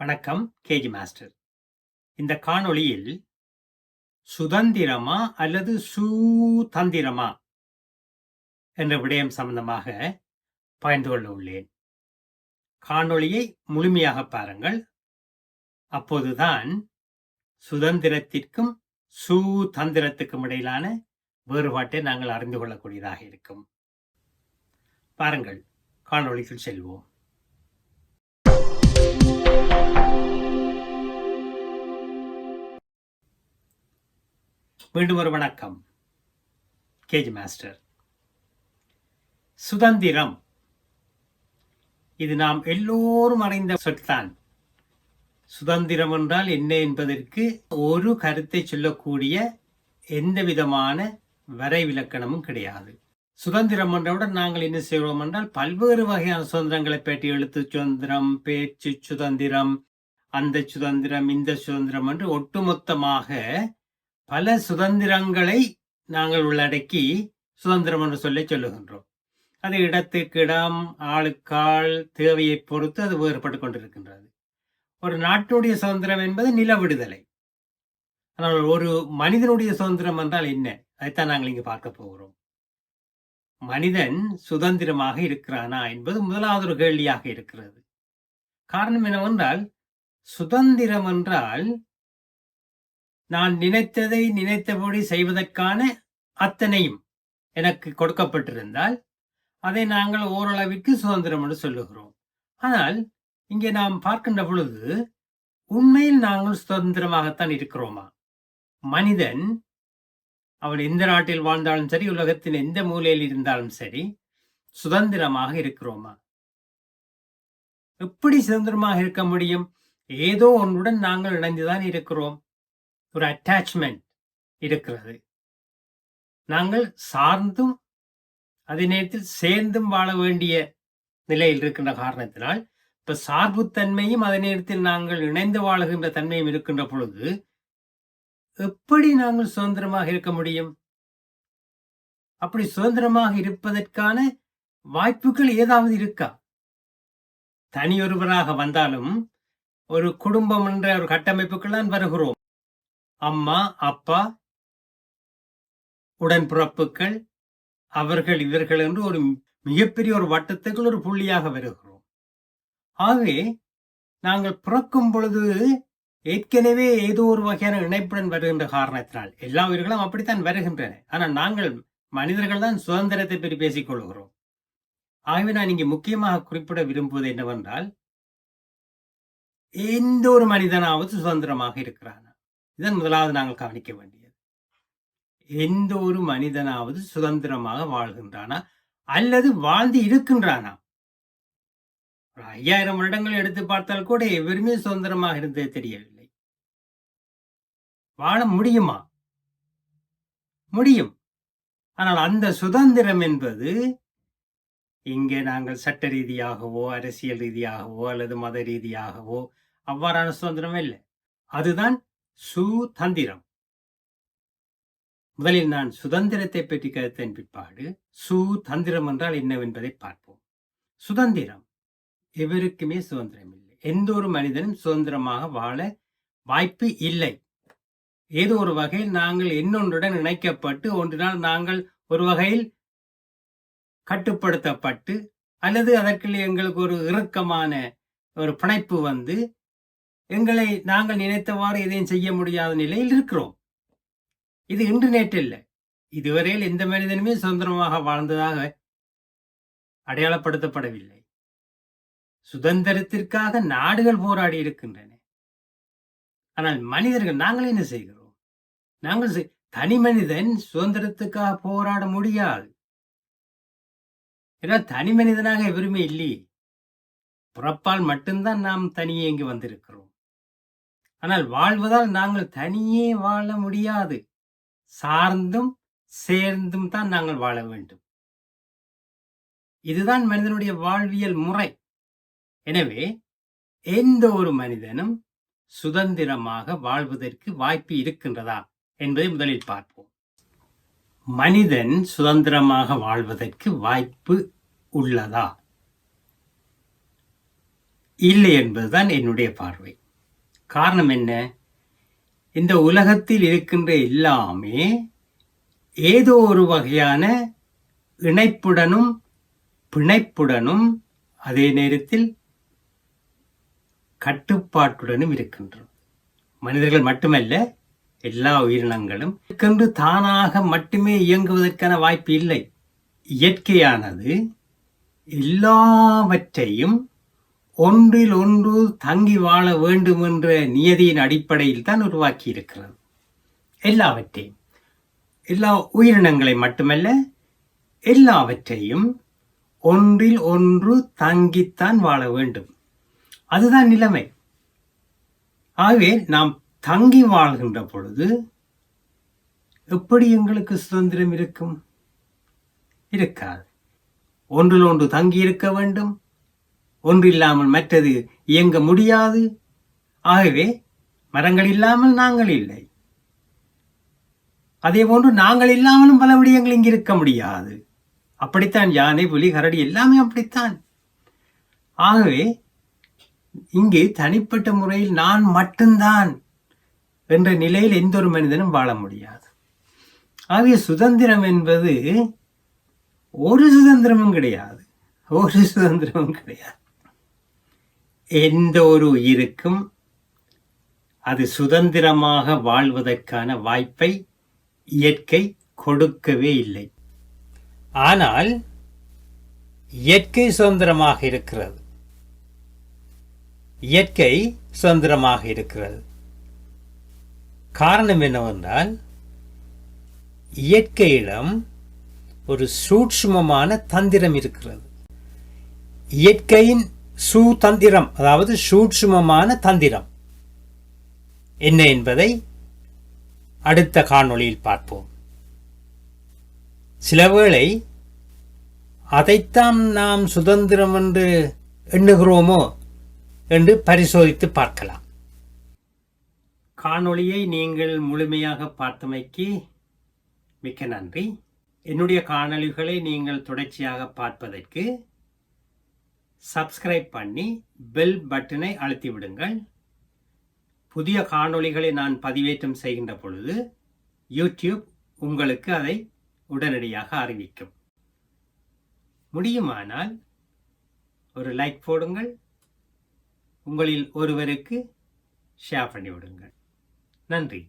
வணக்கம் KG master. இந்த காணொளியில் சுதந்திரமா அல்லது சுதந்திரமா என்ற விடயம் சம்பந்தமாக பகிர்ந்து கொள்ள உள்ளேன். காணொளியை முழுமையாக பாருங்கள். அப்போதுதான் சுதந்திரத்திற்கும் சுதந்திரத்துக்கும் இடையிலான வேறுபாட்டை நாங்கள் அறிந்து கொள்ளக்கூடியதாக இருக்கும். பாருங்கள் காணொளிக்குள் செல்வோம். மீண்டும் ஒரு வணக்கம். KG master. சுதந்திரம். இது நாம் எல்லோரும் அடைந்த சொற்தான். சுதந்திரம் என்றால் என்ன என்பதற்கு ஒரு கருத்தை சொல்லக்கூடிய எந்த விதமான வரைவிலக்கணமும் கிடையாது. சுதந்திரம் என்றவுடன் நாங்கள் என்ன செய்வோம் என்றால் பல்வேறு வகையான சுதந்திரங்களை பற்றி எழுத்து சுதந்திரம் பேச்சு சுதந்திரம் அந்த சுதந்திரம் இந்த சுதந்திரம் என்று ஒட்டுமொத்தமாக பல சுதந்திரங்களை நாங்கள் உள்ளடக்கி சுதந்திரம் என்று சொல்லி சொல்லுகின்றோம். அது இடத்துக்கு இடம் ஆளுக்காள் தேவையை பொறுத்து அது வேறுபட்டு கொண்டிருக்கின்றது. ஒரு நாட்டினுடைய சுதந்திரம் என்பது நில விடுதலை. ஆனால் ஒரு மனிதனுடைய சுதந்திரம் என்றால் என்ன? அதைத்தான் நாங்கள் இங்கு பார்க்க போகிறோம். மனிதன் சுதந்திரமாக இருக்கிறானா என்பது முதலாவது ஒரு கேள்வியாக இருக்கிறது. காரணம் என்னவென்றால் சுதந்திரம் என்றால் நான் நினைத்ததை நினைத்தபடி செய்வதற்கான அத்தனையும் எனக்கு கொடுக்கப்பட்டிருந்தால் அதை நாங்கள் ஓரளவிற்கு சுதந்திரம் என்று சொல்லுகிறோம். ஆனால் இங்கே நாம் பார்க்கின்ற பொழுது உண்மையில் நாங்கள் சுதந்திரமாகத்தான் இருக்கிறோமா? மனிதன் அவன் எந்த நாட்டில் வாழ்ந்தாலும் சரி உலகத்தின் எந்த மூலையில் இருந்தாலும் சரி சுதந்திரமாக இருக்கிறோமா? எப்படி சுதந்திரமாக இருக்க முடியும்? ஏதோ ஒன்றுடன் நாங்கள் இணைந்துதான் இருக்கிறோம். ஒரு அட்டாச்மெண்ட் இருக்கிறது. நாங்கள் சார்ந்தும் அதே நேரத்தில் சேர்ந்தும் வாழ வேண்டிய நிலையில் இருக்கின்ற காரணத்தினால் இப்ப சார்புத்தன்மையும் அதே நேரத்தில் நாங்கள் இணைந்து வாழுகின்ற தன்மையும் இருக்கின்ற பொழுது எப்படி நாங்கள் சுதந்திரமாக இருக்க முடியும்? அப்படி சுதந்திரமாக இருப்பதற்கான வாய்ப்புகள் ஏதாவது இருக்கா? தனியொருவராக வந்தாலும் ஒரு குடும்பம் என்ற ஒரு கட்டமைப்புக்குள் தான் வருகிறோம். அம்மா அப்பா உடன்பிறப்புகள் அவர்கள் இவர்கள் என்று ஒரு மிகப்பெரிய ஒரு வட்டத்துக்குள் ஒரு புள்ளியாக வருகிறோம். ஆகவே நாங்கள் பிறக்கும் பொழுது ஏற்கனவே ஏதோ ஒரு வகையான இணைப்புடன் வருகின்ற காரணத்தினால் எல்லா உயிர்களும் அப்படித்தான் வருகின்றன. ஆனால் நாங்கள் மனிதர்கள் தான் சுதந்திரத்தை பற்றி பேசிக் கொள்கிறோம். ஆகவே நான் இங்கே முக்கியமாக குறிப்பிட விரும்புவது என்னவென்றால் எந்த ஒரு மனிதனாவது சுதந்திரமாக இருக்கிறானா. இதன் முதலாவது நாங்கள் கவனிக்க வேண்டியது. எந்த ஒரு மனிதனாவது சுதந்திரமாக வாழ்கின்றானா? அல்லது வாழ்ந்து இருக்கின்றானா? ஐயாயிரம் வருடங்கள் எடுத்து பார்த்தால் கூட எவருமே சுதந்திரமாக இருந்தது தெரியவில்லை. வாழ முடியுமா? முடியும். ஆனால் அந்த சுதந்திரம் என்பது இங்கே நாங்கள் சட்ட ரீதியாகவோ அரசியல் ரீதியாகவோ அல்லது மத ரீதியாகவோ அவ்வாறான சுதந்திரம் இல்லை. அதுதான் சுதந்திரம். முதலில் நான் சுதந்திரத்தை பற்றி கருத்தின் பிற்பாடு சுதந்திரம் என்றால் என்னவென்பதை பார்ப்போம். சுதந்திரம். எவருக்குமே சுதந்திரம் இல்லை எந்த ஒரு மனிதனும் சுதந்திரமாக வாழ வாய்ப்பு இல்லை. ஏதோ ஒரு வகையில் நாங்கள் இன்னொன்றுடன் இணைக்கப்பட்டு ஒன்றினால் நாங்கள் ஒரு வகையில் கட்டுப்படுத்தப்பட்டு அல்லது அதற்குள்ளே எங்களுக்கு ஒரு இறுக்கமான ஒரு பிணைப்பு வந்து எங்களை நாங்கள் நினைத்தவாறு எதையும் செய்ய முடியாத நிலையில் இருக்கிறோம். இது இன்று நேற்று இல்லை இதுவரையில் எந்த மனிதனுமே சுதந்திரமாக வாழ்ந்ததாக அடையாளப்படுத்தப்படவில்லை. சுதந்திரத்திற்காக நாடுகள் போராடி இருக்கின்றன. ஆனால் மனிதர்கள் நாங்கள் என்ன செய்கிறோம்? நாங்கள் தனி மனிதன் சுதந்திரத்துக்காக போராட முடியாது. ஏன்னா தனி மனிதனாக எவருமே இல்லையே. பிறப்பால் மட்டும்தான் நாம் தனியே இங்கு வந்திருக்கிறோம். ஆனால் வாழ்வதால் நாங்கள் தனியே வாழ முடியாது. சார்ந்தும் சேர்ந்தும் தான் நாங்கள் வாழ வேண்டும். இதுதான் மனிதனுடைய வாழ்வியல் முறை. எனவே எந்த ஒரு மனிதனும் சுதந்திரமாக வாழ்வதற்கு வாய்ப்பு இருக்கின்றதா என்பதை முதலில் பார்ப்போம். மனிதன் சுதந்திரமாக வாழ்வதற்கு வாய்ப்பு உள்ளதா? இல்லை என்பதுதான் என்னுடைய பார்வை. காரணம் என்ன? இந்த உலகத்தில் இருக்கின்ற எல்லாமே ஏதோ ஒரு வகையான இணைப்புடனும் பிணைப்புடனும் அதே நேரத்தில் கட்டுப்பாட்டுடனும் இருக்கின்றோம். மனிதர்கள் மட்டுமல்ல எல்லா உயிரினங்களும் இதுக்கென்று தானாக மட்டுமே இயங்குவதற்கான வாய்ப்பு இல்லை. இயற்கையானது எல்லாவற்றையும் ஒன்றில் ஒன்று தங்கி வாழ வேண்டும் என்ற நியதியின் அடிப்படையில் தான் உருவாக்கி இருக்கிறது எல்லாவற்றையும் எல்லா உயிரினங்களை மட்டுமல்ல எல்லாவற்றையும் ஒன்றில் ஒன்று தங்கித்தான் வாழ வேண்டும். அதுதான் நிலைமை. ஆகவே நாம் தங்கி வாழ்கின்ற பொழுது எப்படி எங்களுக்கு சுதந்திரம் இருக்கும்? இருக்காது. ஒன்றில் ஒன்று தங்கி இருக்க வேண்டும். ஒன்றில்லாமல் மற்றது இயங்க முடியாது. ஆகவே மரங்கள் இல்லாமல் நாங்கள் இல்லை. அதே போன்று நாங்கள் இல்லாமலும் பல விடயங்கள் இங்கு இருக்க முடியாது. அப்படித்தான் யானை புலி கரடி எல்லாமே அப்படித்தான். ஆகவே இங்கே தனிப்பட்ட முறையில் நான் மட்டும்தான் என்ற நிலையில் எந்த ஒரு மனிதனும் வாழ முடியாது. ஆகிய சுதந்திரம் என்பது ஒரு சுதந்திரமும் கிடையாது. ஒரு சுதந்திரமும் கிடையாது. எந்த ஒரு உயிருக்கும் அது சுதந்திரமாக வாழ்வதற்கான வாய்ப்பை இயற்கை கொடுக்கவே இல்லை. ஆனால் இயற்கை சுதந்திரமாக இருக்கிறது. இயற்கை சுதந்திரமாக இருக்கிறது. காரணம் என்னவென்றால் இயற்கையிடம் ஒரு சூட்சுமமான தந்திரம் இருக்கிறது. இயற்கையின் சூதந்திரம் அதாவது சூட்சுமமான தந்திரம் என்ன என்பதை அடுத்த காணொளியில் பார்ப்போம். சிலவேளை அதைத்தான் நாம் சுதந்திரம் என்று எண்ணுகிறோமோ என்று பரிசோதித்து பார்க்கலாம். காணொளியை நீங்கள் முழுமையாக பார்த்தமைக்கு மிக்க நன்றி. என்னுடைய காணொளிகளை நீங்கள் தொடர்ச்சியாக பார்ப்பதற்கு சப்ஸ்கிரைப் பண்ணி பெல் பட்டனை அழுத்தி விடுங்கள் புதிய காணொளிகளை நான் பதிவேற்றம் செய்கின்ற பொழுது யூடியூப் உங்களுக்கு அதை உடனடியாக அறிவிக்கும். முடியுமானால் ஒரு லைக் போடுங்கள். உங்களில் ஒருவருக்கு ஷேர் பண்ணிவிடுங்கள். நன்றி.